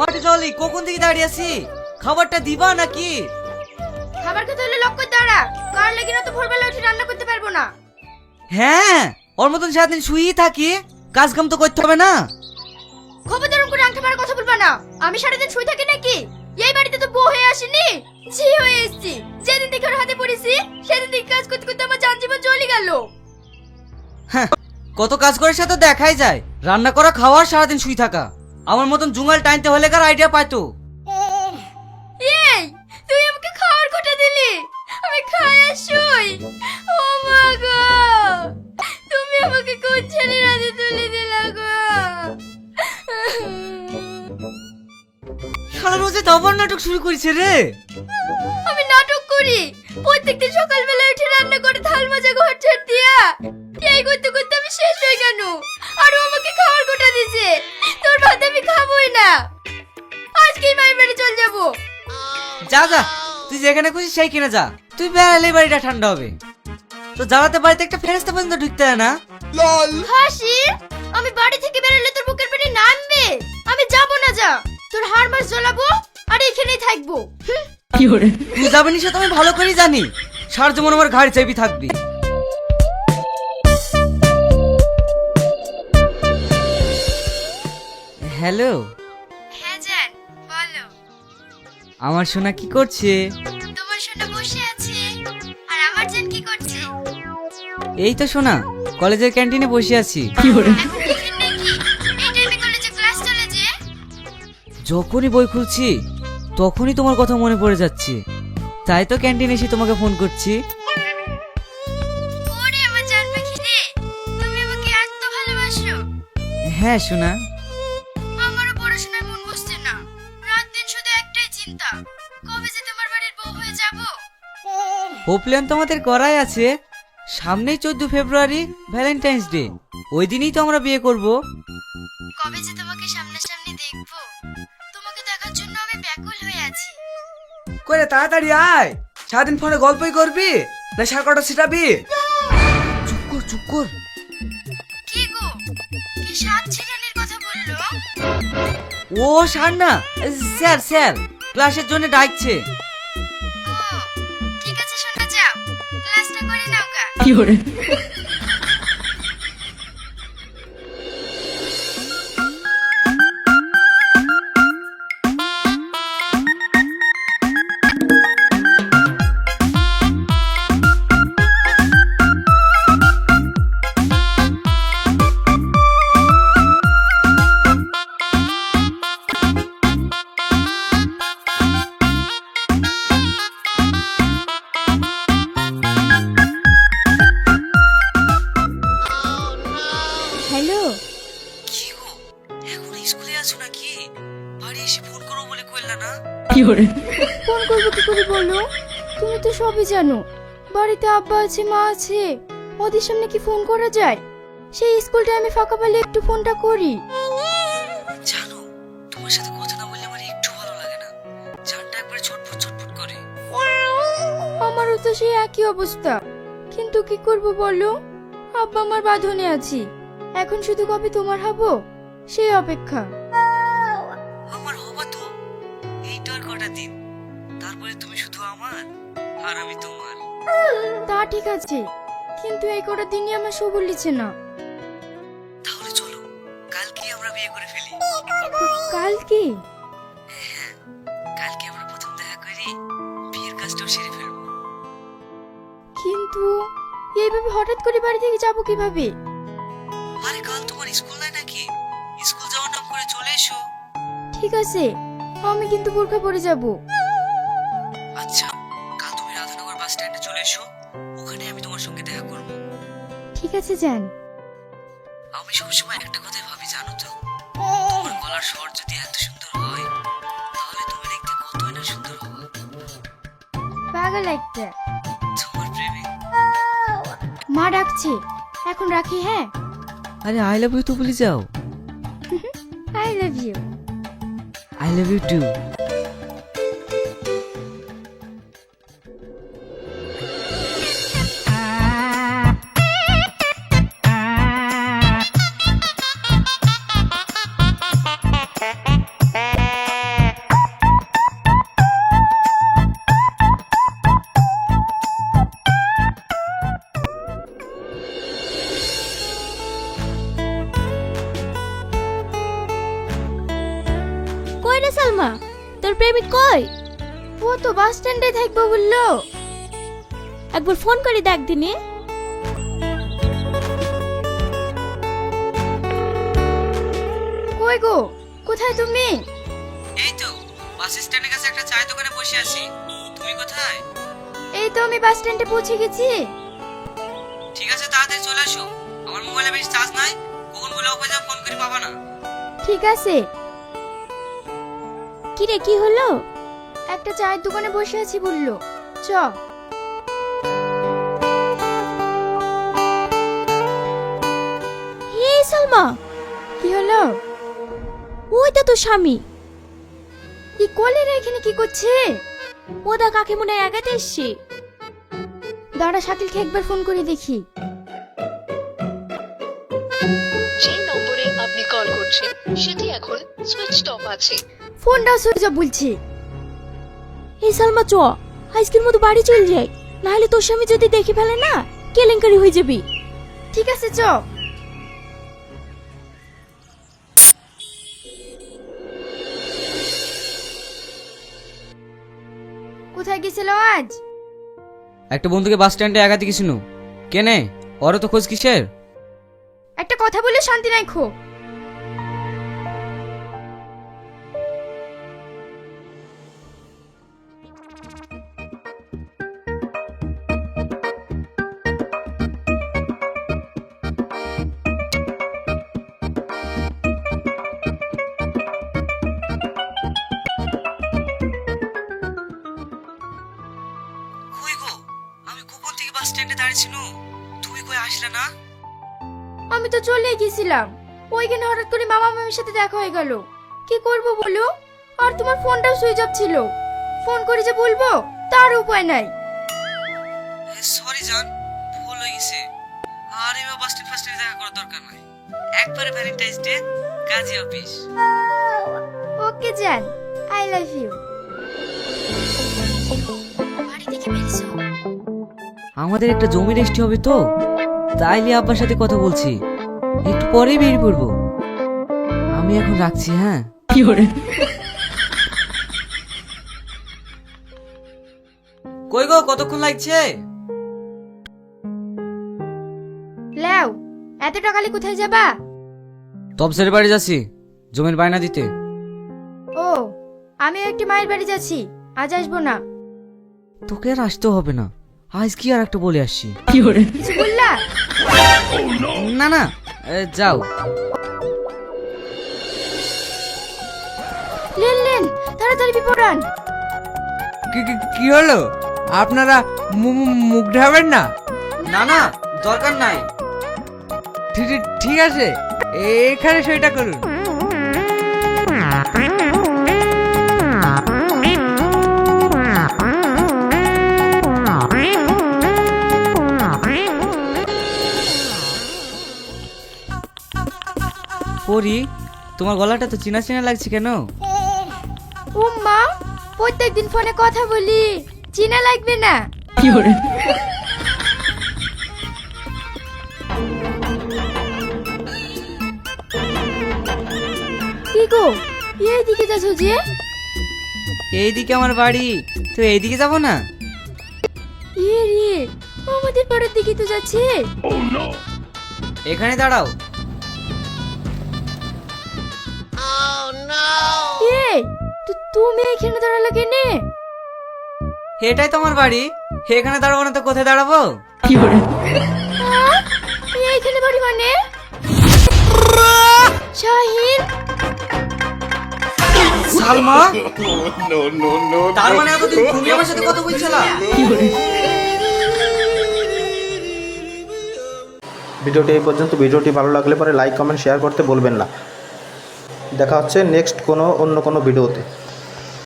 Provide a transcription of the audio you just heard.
মাঠে চলি কখন থেকে দাঁড়িয়ে আছি? খাবারটা দিবা নাকি? খাবার খেতে হলে লক্ষ্য দাঁড়া। কার লেগে না তো ভোরবেলা উঠে রান্না করতে পারব না। হ্যাঁ ওর মতন সারাদিন শুয়েই থাকি কাজ কাম তো করতে হবে না। খবরদার করে আংটি মারার কথা বলবা না। আমি সারাদিন শুয়ে থাকি নাকি? এই বাড়িতে তো বউ হয়ে আসিনি? ঝি হয়ে এসেছি। যেদিন থেকে ওর হাতে পড়েছি সেদিন থেকে কাজ করতে করতে আমার যান জীবন চলে গেল। হ্যাঁ কত কাজ করে সে তো দেখাই যায়। রান্না করা খাওয়া সারাদিন শুয়ে থাকা। আমার মতন জুঙ্গাল টাইনতে হলে কার আইডিয়া পাইতো? এই তুই আমাকে খাওয়ার কোটা দিলি। আমি খাই আর শুই। ও মা গো তুমি আমাকে কোন ছেলের হাতে তুলে দিলা গো। সারা রোজে দাবার নাটক শুরু করেছে রে। আমি নাটক করি। প্রত্যেকদিন সকালবেলা উঠে রান্না করে থাল মাজা ঘর ঝাড় দিয়া। এই করতে করতে আমি শেষ হয়ে গেল আর ও আমাকে খাওয়ার কোটা দিছে। তোর ভাত আমি খাবোই না। আজকেই মায়ের বাড়ি চল যাব। যা যা তুই যেখানে খুশি সেই কিনে যা। তুই বেড়ালে বাড়িটা ঠান্ডা হবে। তো জ্বালাতে বাড়িতে একটা ফেরেস্তা পর্যন্ত ঢুকতে হয় না? হাসি আমি বাড়ি থেকে বেরোলে তোর বুকের পেটে নামবে? আমি যাব না যা। তোর হাড় মাস জ্বলাবো আর এখানেই থাকব। হুম। তুই যাবি নি সে তো আমি ভালো করেই জানি। সার যেমন আমার ঘাড় চাইবি থাকবি। হ্যালো? হ্যাঁ জান বলো। আমার সোনা কি করছে? তোমার সোনা বসে আছে আর আমার জান কি করছে? এই তো সোনা কলেজের ক্যান্টিনে বসে আছি। যখনই বই খুলছি তখনই তোমার কথা মনে পড়ে যাচ্ছে। তাই তো ক্যান্টিনে এসে তোমাকে ফোন করছি। হ্যাঁ সোনা ও প্ল্যান তো আমাদের করাই আছে। সামনেই চোদ্দ ফেব্রুয়ারি ভ্যালেন্টাইন্স ডে। ওই দিনই তো আমরা বিয়ে করব। কবে যে তোমাকে সামনাসামনি দেখব তোমাকে দেখার জন্য আমি ব্যাকুল হয়ে আছি। করে তাড়াতাড়ি আয়। সারাদিন ফোনে গল্পই করবি না সারকটা ছিটাবি? চুপ কর চুপ কর। কি গো? কি সাত ছিটানির কথা বলল? ও সার না স্যার স্যার ক্লাসের জন্য ডাকছে। নাও বলো? তুমি তো সবই জানো। বাড়িতে আব্বা আছে মা আছে। ওদের সামনে কি ফোন করা যায়? সেই স্কুল টাইমে ফাঁকা পেলে একটু ফোনটা করি। জানো তোমার সাথে কথা না বললে আমার একটু ভালো লাগে না। জানটা একবারে ছটফট ছটফট করে। আমারও তো সেই একই অবস্থা। কিন্তু কি করব বলো? আব্বা আমার বাঁধনে আছি। এখন শুধু কবে তোমার হব? সেই অপেক্ষা। আর আমি তোমার। তা ঠিক আছে কিন্তু এই কটা দিনই আমার সবুর লিছে না। তাহলে চলো কালকে আমরা বিয়ে করে ফেলি। কাল কি কালকে আমরা প্রথম দেখা করি বিয়ের কাজটাও সেরে ফেলব। কিন্তু এইভাবে হঠাৎ করে বাড়ি থেকে যাব কীভাবে? আরে কাল তোমার স্কুল নাই নাকি? স্কুল যাওয়ার নাম করে চলে এসো। ঠিক আছে আমি কিন্তু বোরখা পরে যাব। আচ্ছা ঠিক আছে যান আমি সবসময় একটা কথাই ভাবি জানো তো। তোমার গলার স্বর যদি এত সুন্দর হয় তাহলে তুমি দেখতে কতই না সুন্দর হবে। পাগল একটা। তোমার প্রেমে। মা ডাকছে। এখন রাখি হ্যাঁ? আরে আই লাভ ইউ তো বলে যাও। I love you I love you too Salma তোর প্রেমিক কই? ও তো বাস স্ট্যান্ডে থাকব বলল। একবার ফোন করে দেখ দিনে। কই গো কোথায় তুমি? এই তো বাস স্ট্যান্ডের কাছে একটা চায়ের দোকানে বসে আছি। তুমি কোথায়? এই তো আমি বাস স্ট্যান্ডে পৌঁছে গেছি। ঠিক আছে তাড়াতাড়ি চলে আসো। আমার মোবাইলে বেশি চার্জ নাই কখন বলে অফ যাবে ফোন করে পাবা না। ঠিক আছে। কি রে কি হলো? একটা চায়ের দোকানে বসে আছি বলল। চ। হে সালমা! কি হলো? ওইটা তো স্বামী। কি কলে রে এখানে কি করছে? ওদা কাকে মনে হয় একাতে এসছে। দাঁড়া শাকিলকে একবার ফোন করে দেখি। যে নম্বরে আপনি কল করছেন সেটি এখন সুইচ অফ আছে। সুইচ অফ বলছি। এই সালমা চ আজকের মতো বাড়ি চল যাই। নাহলে তোর স্বামী যদি দেখে ফেলে না কেলেঙ্কারি হয়ে যাবি। ঠিক আছে চ। কোথায় গেছিল আজ? একটা বন্ধুকে বাস স্ট্যান্ডে একা দেখেছিল কেনে? ওরও তো খোঁজ কিসের? একটা কথা বলে শান্তি নাই খো। স্ট্যান্ডে দাঁড়িয়েছিল কই আসলে না? আমি তো চলে গেছিলাম। ওইখানে হঠাৎ করে মামা মামির সাথে দেখা হয়ে গেল। কি করব বলো? আর তোমার ফোনটাও সুইচ অফ ছিল। ফোন করে যে বলব তার উপায় নাই। সরি জান ভুল হয়ে গেছে। আর এবার বাস স্ট্যান্ড দেখা করার দরকার নাই। একবারে ভ্যালেন্টাইন্স ডে কাজী অফিস। ওকে জান আই লাভ ইউ আমাদের একটা জমি রেস্টি হবে তো। তাইলে আব্বার সাথে কথা বলছি। একটু পরেই বেরিয়ে পড়ব আমি এখন রাখছি হ্যাঁ? কই গো কতক্ষণ লাগছে? লেও এত টাকালে কোথায় যাবা? তপসের বাড়ি যাচ্ছি জমির বায়না দিতে। ও আমি একটি মায়ের বাড়ি যাচ্ছি আজ আসব না। তোকে আর আসতে হবে না। আজ কি আর একটা বলে আসছি কিছু বললা? না না এ, যাও। লেন লেন তাড়াতাড়ি বিপরান কি কি- কি হলো? আপনারা মু- মু- মুখ ঢাবেন না? না না দরকার নাই। ঠিক ঠিক- ঠিক আছে এখানে সেটা করুন। পরি তোমার গলাটা তো চিনা চিনা লাগছে কেন? ও মা প্রত্যেকদিন ফোনে কথা বলি। চিনা লাগবে না। কি গো এইদিকে যাচ্ছো যে? এইদিকে আমার বাড়ি। তো এইদিকে যাব না? এ রে আমাদের পাড়ার দিকে তো যাচ্ছে। এখানে দাঁড়াও। তুমি এখানে দাঁড়ালে কেনে? এটাই তো আমার বাড়ি? এখানে দাঁড়াবো না তো কোথায় দাঁড়াবো? কি হ্যাঁ? এইখানে বাড়ি মানে? শাহিন? সালমা? তার মানে এতদিন তুমি আমার সাথে কথা বলছিলা? ভিডিওটি এই পর্যন্ত। ভিডিওটি ভালো লাগলে পরে লাইক কমেন্ট শেয়ার করতে বলবেন না। দেখা হচ্ছে নেক্সট কোনো অন্য কোনো ভিডিওতে।